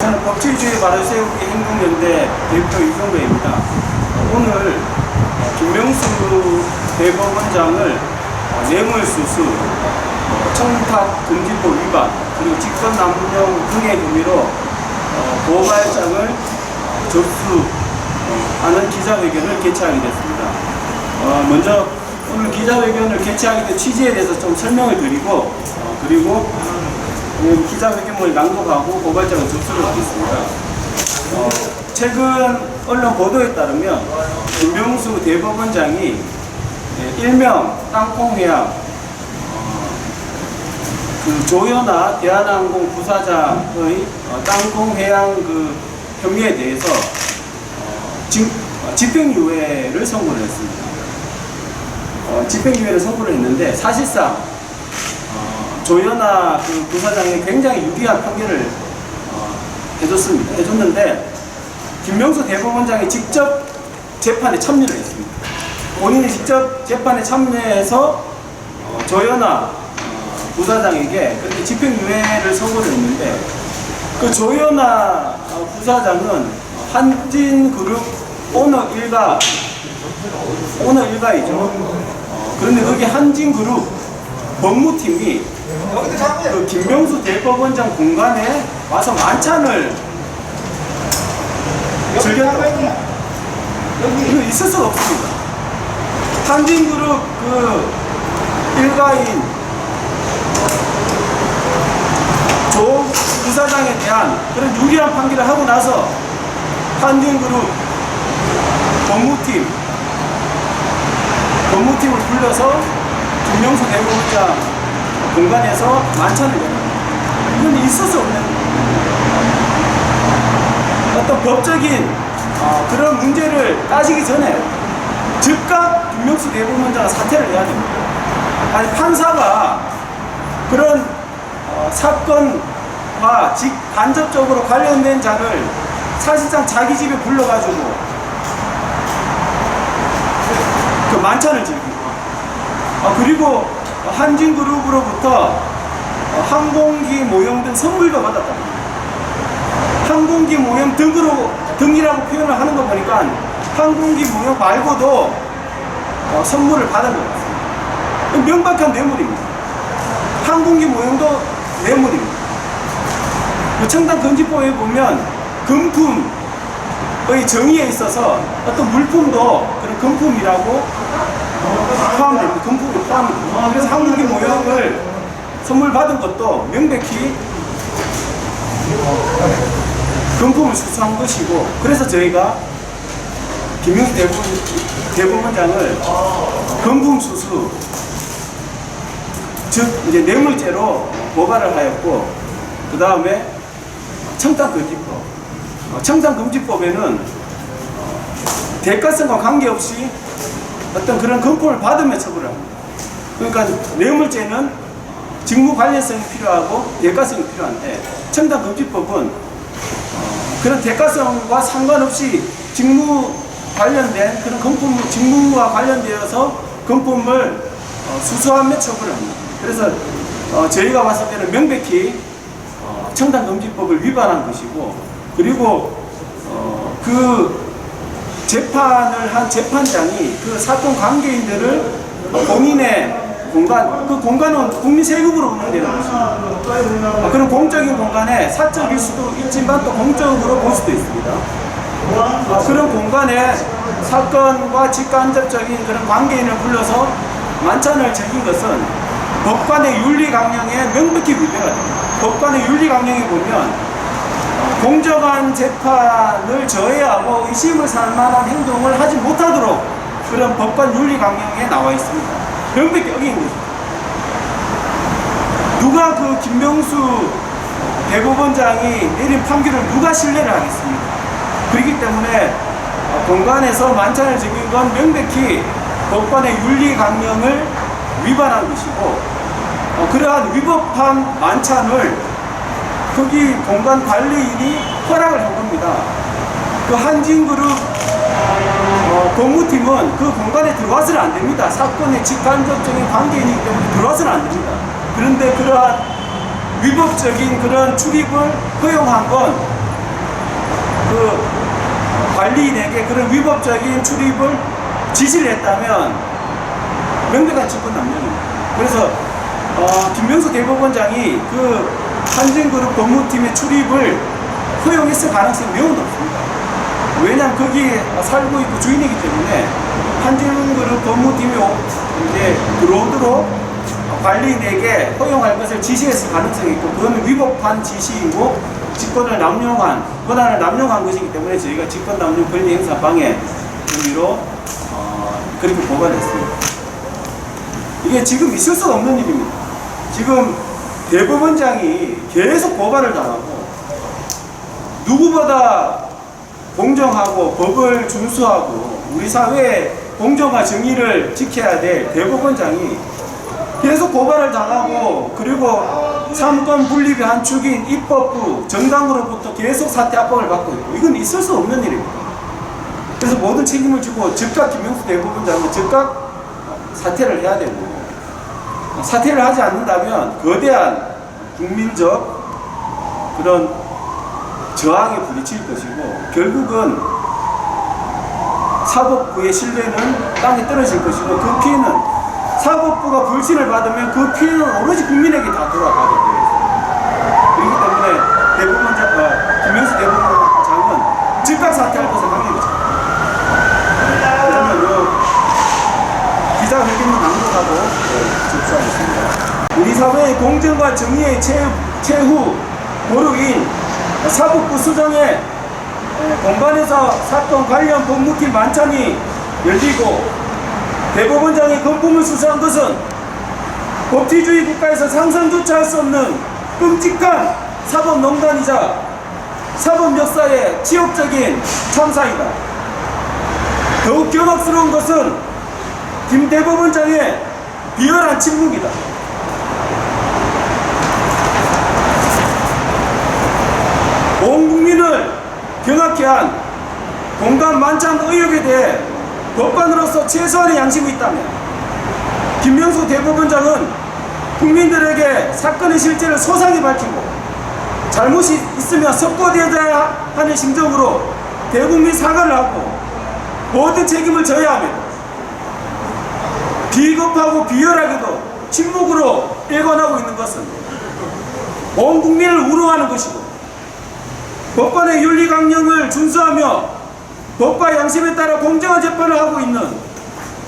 저는 법치주의 바로 세우기 행동연대 대표 이종배입니다. 오늘 김명수 대법원장을 뇌물수수, 어, 청탁금지법 위반, 그리고 직권남용 등의 혐의로 어, 고발장을 접수하는 기자회견을 개최하게 됐습니다. 어, 먼저 오늘 기자회견을 개최하게 된 취지에 대해서 좀 설명을 드리고 어, 그리고 음, 기자회견을 낭독하고 고발장을 접수를 하겠습니다. 어, 최근 언론 보도에 따르면 김명수 대법원장이 예, 일명 땅콩회항 어, 그 조연아 대한항공 부사장의 어, 땅콩회항 그 혐의에 대해서 어, 집, 어, 집행유예를 선고를 했습니다. 어, 집행유예를 선고를 했는데 사실상 어, 조연아 그 부사장이 굉장히 유리한 판결을 어, 해줬습니다. 해줬는데 김명수 대법원장이 직접 재판에 참여를 했습니다. 본인이 직접 재판에 참여해서 어, 조연아 어, 부사장에게 그렇게 집행유예를 선고를 했는데 그 조연아 어, 부사장은 한진그룹 오너 일가 오너 일가이죠. 어, 그런데 거기 한진그룹 법무팀이 그 김명수 대법원장 공간에 와서 만찬을 즐겼다고 이거 있을 수가 없습니다. 한진그룹 그 일가인 조 부사장에 대한 그런 유리한 판결을 하고 나서 한진그룹 법무팀 법무팀을 불러서 김명수 대법원장 공간에서 만찬을 열어요. 이건 있을 수 없는 어떤 법적인 어, 그런 문제를 따지기 전에 즉각 김명수 대법원장은 사퇴를 해야 됩니다. 아니 판사가 그런 어, 사건과 직 간접적으로 관련된 자를 사실상 자기 집에 불러가지고 그 만찬을 즐기고 아, 그리고 한진그룹으로부터 어, 항공기 모형 등 선물도 받았다. 항공기 모형 등으로 등이라고 표현을 하는 거 보니까 항공기 모형 말고도 어, 선물을 받은 것 같습니다. 명백한 뇌물입니다. 항공기 모형도 뇌물입니다. 그 청담금지법에 보면 금품의 정의에 있어서 어떤 물품도 그런 금품이라고 포함됩니다. 금품이 포함됩니다. 그래서 항공기 모형을 선물 받은 것도 명백히 금품을 수수한 것이고 그래서 저희가 김명수 대법원, 대법원장을 금품 수수 즉 이제 뇌물죄로 고발을 하였고 그 다음에 청탁금지법 어, 청탁금지법에는 대가성과 관계없이 어떤 그런 금품을 받으며 처벌을 합니다. 그러니까 뇌물죄는 직무 관련성이 필요하고 대가성이 필요한데 청탁금지법은 그런 대가성과 상관없이 직무 관련된 그런 금품 직무와 관련되어서 금품을 어, 수수하며 처벌을 합니다. 그래서 어, 저희가 봤을 때는 명백히 어, 청단금지법을 위반한 것이고 그리고 어, 그 재판을 한 재판장이 그 사건 관계인들을 본인의 공간, 그 공간은 국민 세금으로 운영되는 것입니다. 아, 그런 공적인 공간에 사적일 수도 있지만 또 공적으로 볼 수도 있습니다. 아, 그런 공간에 사건과 직간접적인 그런 관계인을 불러서 만찬을 즐긴 것은 법관의 윤리 강령에 명백히 위배가 됩니다. 법관의 윤리 강령에 보면 공정한 재판을 저해하고 의심을 살 만한 행동을 하지 못하도록 그런 법관 윤리 강령에 나와 있습니다. 명백히 어긴 것입니다. 누가 그 김명수 대법원장이 내린 판결을 누가 신뢰를 하겠습니까? 그렇기 때문에 어, 공간에서 만찬을 즐긴 건 명백히 법관의 윤리 강령을 위반한 것이고 어, 그러한 위법한 만찬을 거기 공간 관리인이 허락을 한 겁니다. 그 한진그룹 어, 법무팀은 그 공간에 들어와서는 안 됩니다. 사건의 직간접적인 관계이기 때문에 들어와서는 안 됩니다. 그런데 그러한 위법적인 그런 출입을 허용한 건 관리인에게 그런 위법적인 출입을 지시를 했다면 명백한 직권 남용입니다. 그래서 어, 김명수 대법원장이 그 한진그룹 법무팀의 출입을 허용했을 가능성이 매우 높습니다. 왜냐하면 거기에 살고 있고 주인이기 때문에 한진그룹 법무팀이 오- 이제 들어오도록 관리인에게 허용할 것을 지시했을 가능성이 있고 그거는 위법한 지시이고 직권을 남용한 권한을 남용한 것이기 때문에 저희가 직권 남용 권리 행사 방해 혐의로 어, 그렇게 고발했습니다. 이게 지금 있을 수 없는 일입니다. 지금 대법원장이 계속 고발을 당하고 누구보다 공정하고 법을 준수하고 우리 사회의 공정과 정의를 지켜야 될 대법원장이 계속 고발을 당하고 그리고 삼권 분립의 한 축인 입법부 정당으로부터 계속 사퇴 압박을 받고 있고 이건 있을 수 없는 일입니다. 그래서 모든 책임을 지고 즉각 김명수 대법원장은 즉각 사퇴를 해야 되고 사퇴를 하지 않는다면 거대한 국민적 그런 저항에 부딪힐 것이고 결국은 사법부의 신뢰는 땅에 떨어질 것이고 그 피해는 사법부가 불신을 받으면 그 피해는 오로지 국민에게 다 돌아가게 되어 있습니다. 그렇기 때문에 대법원장, 어, 김명수 대법원장은 즉각 사퇴할 것을 강력히 니다 그러면 요 기자회견도 낭독하고 네, 접수하겠습니다. 우리 공정과 정의의 최, 최후 보루인 사법부 수정에 에, 공간에서 사건 관련 법무팀 만찬이 열리고 대법원장이 건품을 수사한 것은 법치주의 국가에서 상상조차 할 수 없는 끔찍한 사법농단이자 사법 역사의 치욕적인 참사이다. 더욱 경악스러운 것은 김 대법원장의 비열한 침묵이다. 온 국민을 경악케 한 공간 만찬 의혹에 대해 법관으로서 최소한의 양심이 있다면 김명수 대법원장은 국민들에게 사건의 실체를 소상히 밝히고 잘못이 있으면 석고되어야 하는 심정으로 대국민 사과를 하고 모든 책임을 져야 합니다. 비겁하고 비열하게도 침묵으로 일관하고 있는 것은 온 국민을 우롱하는 것이고 법관의 윤리 강령을 준수하며 법과 양심에 따라 공정한 재판을 하고 있는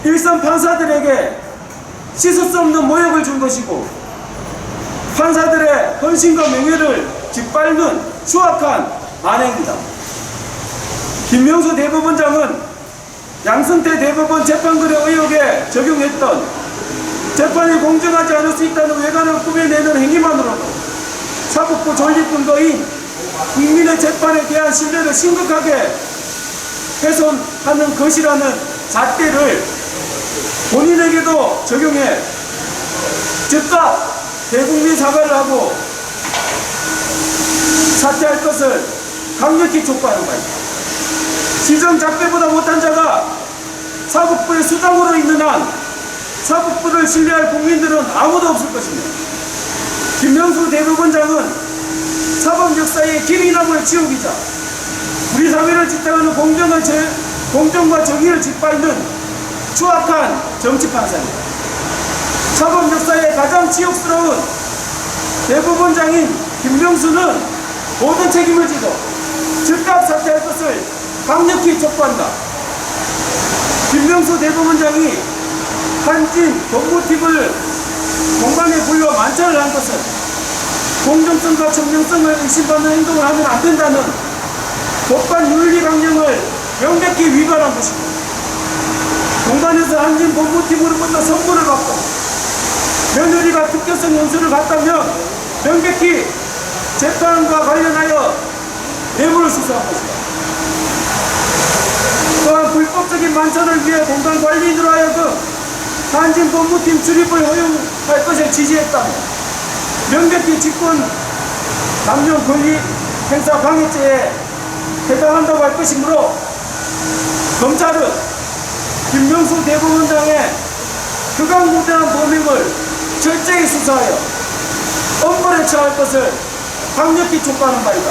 일선 판사들에게 씻을 수 없는 모욕을 준 것이고 판사들의 헌신과 명예를 짓밟는 추악한 만행이다. 김명수 대법원장은 양승태 대법원 재판글의 의혹에 적용했던 재판이 공정하지 않을 수 있다는 외관을 꾸며내는 행위만으로도 사법부 존립 근거인 국민의 재판에 대한 신뢰를 심각하게 훼손하는 것이라는 잣대를 본인에게도 적용해 즉각 대국민 사과를 하고 사퇴할 것을 강력히 촉구하는 바입니다. 시정 작배보다 못한 자가 사법부의 수장으로 있는 한 사법부를 신뢰할 국민들은 아무도 없을 것입니다. 김명수 대법원장은 사법 역사의 기리나무의 지옥이자 우리 사회를 지탱하는 공정한 제, 공정과 정의를 짓밟는 추악한 정치 판사입니다. 사법 역사의 가장 치욕스러운 대법원장인 김명수는 모든 책임을 지고 즉각 사퇴할 것을 강력히 촉구한다. 김명수 대법원장이 한진 법무팀을 공간에 불러 만찬을 한 것은 공정성과 청정성을 의심받는 행동을 하면 안 된다는 법관 윤리 강령을 명백히 위반한 것이고 공간에서 한진 법무팀으로부터 선고를 받고 며느리가 특별성 연수를 받다면 명백히 재판과 관련하여 뇌물을 수사한 것이다. 또한 불법적인 만찬을 위해 공간 관리인으로 하여금 한진 법무팀 출입을 허용할 것을 지시했다며 명백히 직권 남용 권리 행사 방해죄에 해당한다고 할 것이므로 검찰은 김명수 대법원장의 극악무대한 범행을 철저히 수사하여 엄벌에 처할 것을 강력히 촉구하는 바이다.